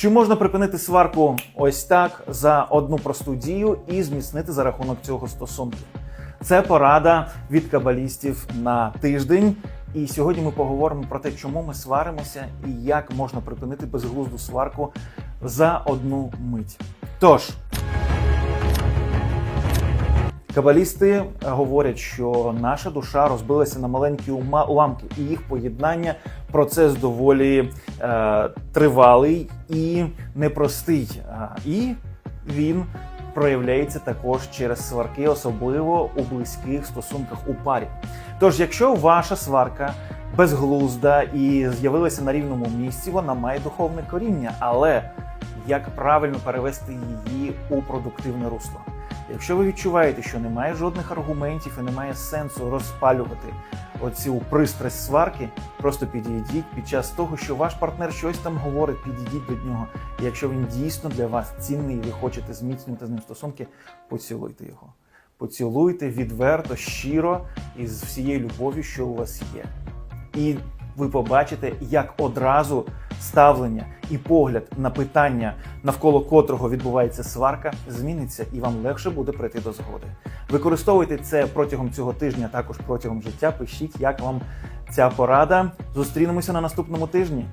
Чи можна припинити сварку ось так за одну просту дію і зміцнити за рахунок цього стосунки? Це порада від кабалістів на тиждень. І сьогодні ми поговоримо про те, чому ми сваримося і як можна припинити безглузду сварку за одну мить. Тож, Кабалісти говорять, що наша душа розбилася на маленькі ума- уламки, і їх поєднання процес доволі е, тривалий і непростий. І він проявляється також через сварки, особливо у близьких стосунках у парі. Тож, якщо ваша сварка безглузда і з'явилася на рівному місці, вона має духовне коріння, але як правильно перевести її у продуктивне русло? Якщо ви відчуваєте, що немає жодних аргументів і немає сенсу розпалювати оцю пристрасть сварки, просто підійдіть під час того, що ваш партнер щось там говорить, підійдіть до нього. І якщо він дійсно для вас цінний, і ви хочете зміцнювати з ним стосунки, поцілуйте його. Поцілуйте відверто, щиро і з всією любов'ю, що у вас є. І ви побачите, як одразу ставлення і погляд на питання, навколо котрого відбувається сварка, зміниться, і вам легше буде прийти до згоди. Використовуйте це протягом цього тижня, також протягом життя. Пишіть, як вам ця порада. Зустрінемося на наступному тижні.